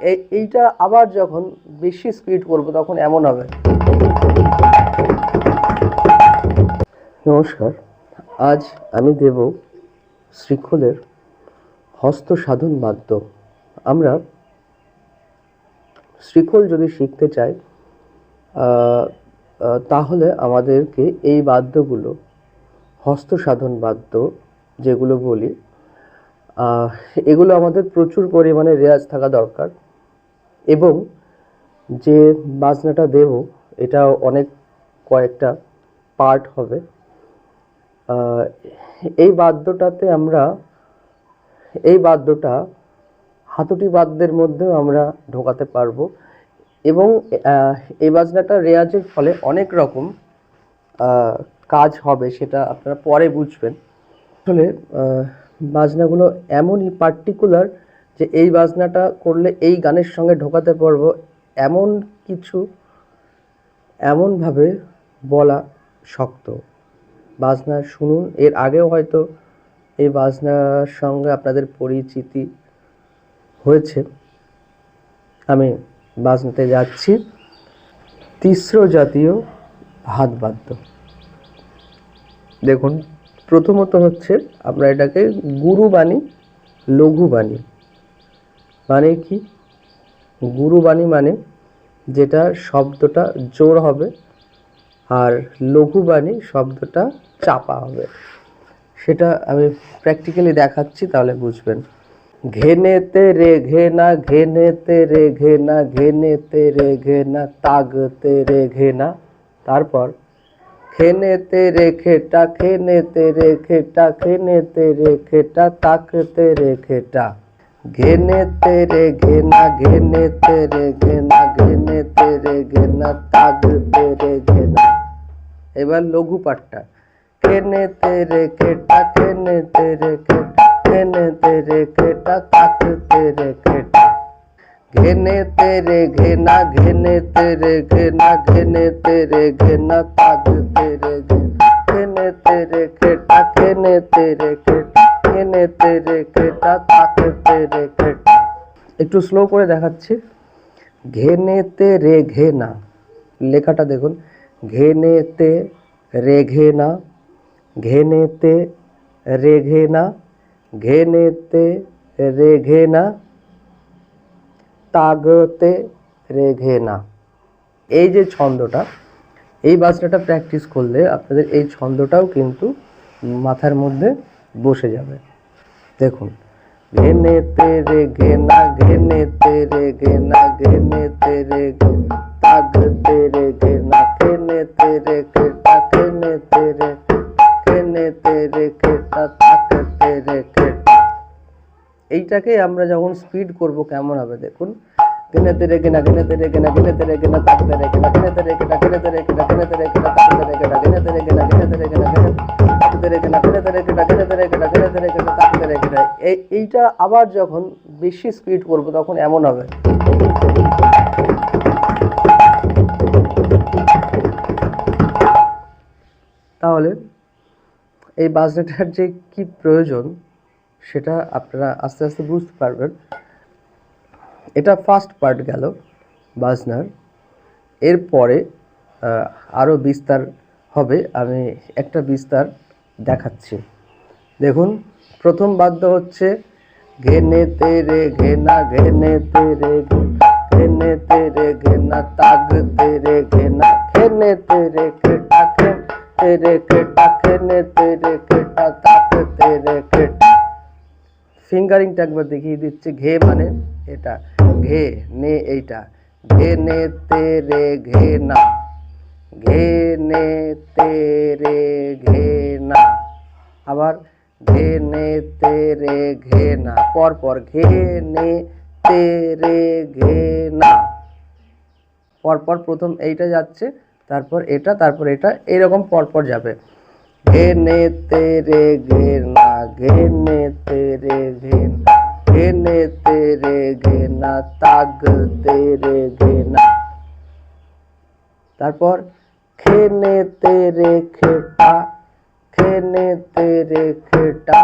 এই- এইটা আবার যখন বেশি স্পিড করব তখন এমন হবে। নমস্কার, আজ আমি দেব শ্রীখোলের হস্ত সাধন বাদ্য। আমরা শ্রীখোল যদি শিখতে চাই তাহলে আমাদেরকে এই বাদ্যগুলো হস্ত সাধন বাদ্য যেগুলো বলি এগুলো আমাদের প্রচুর পরিমাণে রেয়াজ থাকা দরকার। এবং যে বাজনাটা দেব এটা অনেক কয়েকটা পার্ট হবে। এই বাদ্যটাতে আমরা, এই বাদ্যটা হাতুটি বাদ্যের মধ্যেও আমরা ঢোকাতে পারব। এবং এই বাজনাটা রেয়াজের ফলে অনেক রকম কাজ হবে সেটা আপনারা পরে বুঝবেন। আসলে বাজনাগুলো এমনই পার্টিকুলার যে এই বাজনাটা করলে এই গানের সঙ্গে ঢোকাতে পারব এমন কিছু, এমনভাবে বলা শক্ত। বাজনা শুনুন, এর আগেও হয়তো এই বাজনার সঙ্গে আপনাদের পরিচিতি হয়েছে। আমি বাজনাতে যাচ্ছি। তিস্র জাতীয় হাত বাদ্য। দেখুন, প্রথমত হচ্ছে আমরা এটাকে গুরু বাণী লঘু বাণী মানে কি? গুরু বাণী মানে যেটা শব্দটা জোর হবে আর লঘু বাণী শব্দটা চাপা হবে। সেটা আমি প্র্যাকটিক্যালি দেখাচ্ছি, তাহলে বুঝবেন। ঘেনেতে রে ঘেনা ঘেনেতে রে ঘেনা ঘেনেতে রে ঘেনা তাগতে রে ঘেনা। তারপর খেনেতে রে খেটা খেনেতে রে খেটা খেনেতে রে খেটা তাকতে রে খেটা ঘেনেতে রে ঘেনা ঘেনেতে রে ঘেনা ঘেনেতে রে ঘেনা তাগতে রে ঘেনা এবার লঘু পাঠটা খেনেতে রে খেটা খেনেতে রে খেটা খেনেতে রে খেটা তাকতে রে খেটা ঘেনে তেরে ঘেনা ঘেনে তেরে ঘেনা ঘেনে তেরে ঘেনা তাগ তেরে ঘেনে তেরে খেটা ঘেনে তেরে খেটা একটু স্লো করে দেখাচ্ছি। ঘেনে তেরে ঘেনা লেখাটা দেখুন। ঘেনেতে রেঘেনা ঘেনেতে রেঘেনা ঘেনেতে রেঘেনা তাগতে রেঘে না। এই যে ছন্দটা, এই বাজনাটা প্র্যাকটিস করলে আপনাদের এই ছন্দটাও কিন্তু মাথার মধ্যে বসে যাবে। দেখুন ঘেনে তেরে ঘেনা ঘেনে তেরে ঘেনা ঘেনে তেরে তাগ তেরে ঘেনা খেনে তেরে খেটা খেনে তেরে খেনে তেরে খেটা তাক তেরে খেটা এইটাকে আমরা যখন স্পিড করব কেমন হবে দেখুন গেনে তেরে গেনা গেনে তেরে গেনা গেনে তেরে গেনা তাক তেরে গেনা গেনে তেরে গেনা গেনে তেরে গেনা গেনে তেরে গেনা তাক তেরে গেনা গেনে তেরে গেনা গেনে তেরে গেনে তাক তেরে গেনা গেনে তেরে গেনা গেনে তেরে গেনা গেনে তেরে এই এইটা আবার যখন বেশি স্পিড করব তখন এমন হবে। তাহলে এই বাজনাটার যে কি প্রয়োজন সেটা আপনারা আস্তে আস্তে বুঝতে পারবেন। এটা ফার্স্ট পার্ট গেল বাজনার। এরপরে আরও বিস্তার হবে। আমি একটা বিস্তার দেখাচ্ছি। দেখুন, প্রথম বাদ্য হচ্ছে, ঘেনে তেরে ঘেনা, ঘেনে তেরে ঘেনে তেরে ঘেনা, তাগ তেরে ঘেনা, ঘেনে তেরে খেটা খেন তেরে খেটা খেনে তেরে খেটা তাক তেরে খেটা ফিঙ্গারিংটা একবার দেখিয়ে দিচ্ছে, ঘে মানে এটা, ঘে নে এইটা ঘে নে তেরে ঘে না ঘে নে তেরে ঘে না আবার ঘে নে তেরে ঘে না পর পর ঘে নে তেরে ঘে না পরপর প্রথম এইটা যাচ্ছে, তারপর এটা তারপর এটা, এরকম পরপর যাবে। ঘেনে তেরে ঘেনা, ঘেনে তেরে ঘেনা, ঘেনে তেরে ঘেনা, তাগ তেরে ঘেনা। তারপর খেনে তেরে খেটা खेने तेरे खेटा,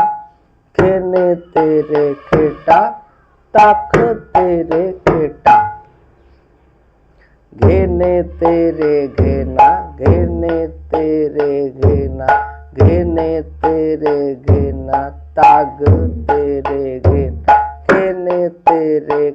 खेने तेरे खेटा ताख तेरे खेटा। घेने तेरे घेना, घेने तेरे घेना, घेने तेरे घेना, ताग तेरे घेना खेने तेरे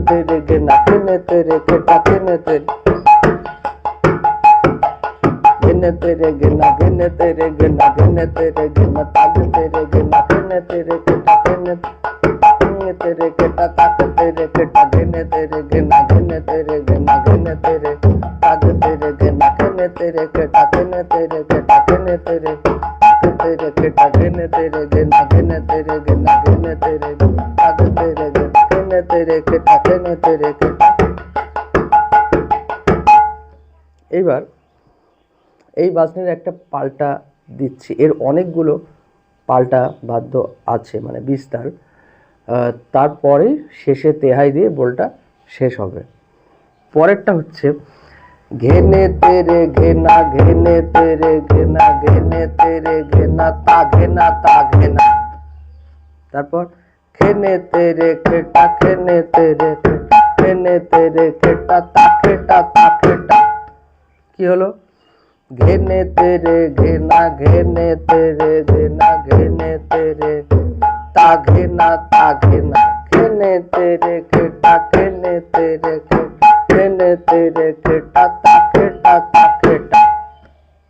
तेरे घेना खेने तेरे खेटा खेने तेरे गिने तेरे गिना गिने तेरे गिना गिने तेरे गिना ताग तेरे गिना गिने तेरे के गिने गिने तेरे के ताक तेरे किटा गिने तेरे गिना गिने तेरे गिना गिने तेरे এইবার এই বাসনের একটা পাল্টা দিচ্ছি। এর অনেকগুলো পাল্টা বাদ্য আছে মানে বিস্তার। তারপরে শেষে তেহাই দিয়ে বোলটা শেষ হবে। পরেরটা হচ্ছে, ঘেনে তেরে ঘেনা, ঘেনে তেরে ঘেনা, ঘেনে তেরে ঘেনা, তা ঘেনা তা ঘেনা। তারপর, খেনে তেরে, খেটা, খেনে তেরে খেনে তেরে, খেটা, তা খেটা, তা কি হলো? ঘেনে তেরে, ঘেনা ঘেনে তেরে, ঘেনা ঘেনে তেরে, তা ঘেনা তা ঘেনা। ঘেনে তেরে, ঘেটা ঘেনে তেরে ঘেনে তেরে, ঘেটা, তা ঘেটা তা ঘেটা।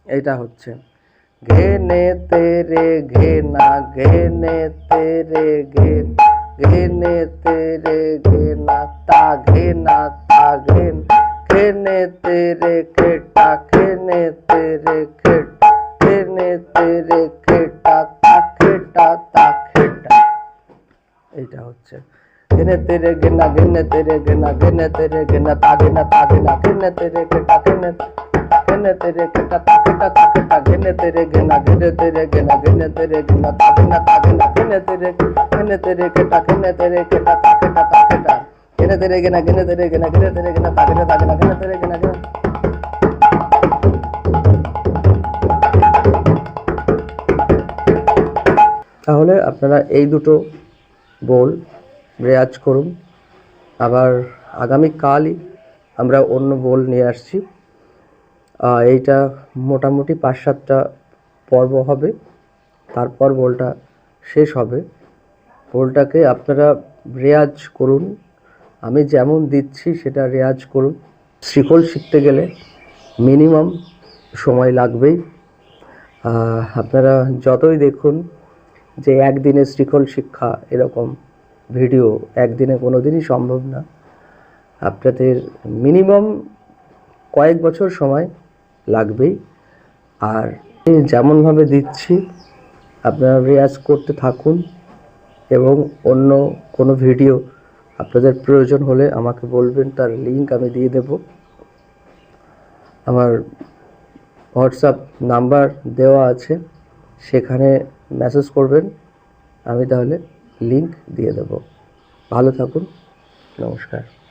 এটা হচ্ছে। ঘেনে তেরে, ঘেনা, ঘেনে তেরে, ঘেনা ঘেনে তেরে, ঘেনা, তা ঘেনা তা ঘেনা ঘেনে তেরে খেটা ঘেনে তেরে খেটা ঘেনে তেরে খেটা তা খেটা তা খেটা এইটা হচ্ছে ঘেনে তেরে ঘেনা ঘেনে তেরে ঘেনা ঘেনে তেরে ঘেনা তা ঘেনা তা ঘেনা ঘেনে তেরে খেটা ঘেনে ঘেনে তেরে খেটা তা খেটা তা খেটা ঘেনে তেরে ঘেনা ঘেনে তেরে ঘেনা ঘেনে তেরে ঘেনা তা ঘেনা তা ঘেনা ঘেনে তেরে ঘেনে তেরে খেটা ঘেনে তেরে খেটা ঘেনে তেরে ঘেনা ঘেনে তেরে ঘেনা ঘেনে তেরে ঘেনা তা ঘেনা তা ঘেনা ঘেনে তেরে ঘেনা ঘেনা তাহলে আপনারা এই দুটো বোল রেয়াজ করুন। আবার আগামীকালই আমরা অন্য বোল নিয়ে আসছি। এইটা মোটামুটি পাঁচ সাতটা পর্ব হবে। তারপর বোলটা শেষ হবে। বোলটাকে আপনারা রেয়াজ করুন। আমি যেমন দিচ্ছি সেটা রেয়াজ করুন। শিকল শিখতে গেলে মিনিমাম সময় লাগবেই। আপনারা যতই দেখুন যে একদিনে শ্রীকল শিক্ষা এরকম ভিডিও একদিনে কোনো দিনই সম্ভব না। আপনাদের মিনিমাম কয়েক বছর সময় লাগবেই। আর যেমনভাবে দিচ্ছি, আপনারা রেয়াজ করতে থাকুন এবং অন্য কোনো ভিডিও আপনাদের প্রয়োজন হলে আমাকে বলবেন, তার লিঙ্ক আমি দিয়ে দেব। আমার হোয়াটসঅ্যাপ নাম্বার দেওয়া আছে, সেখানে মেসেজ করবেন, আমি তাহলে লিঙ্ক দিয়ে দেব। ভালো থাকুন, নমস্কার।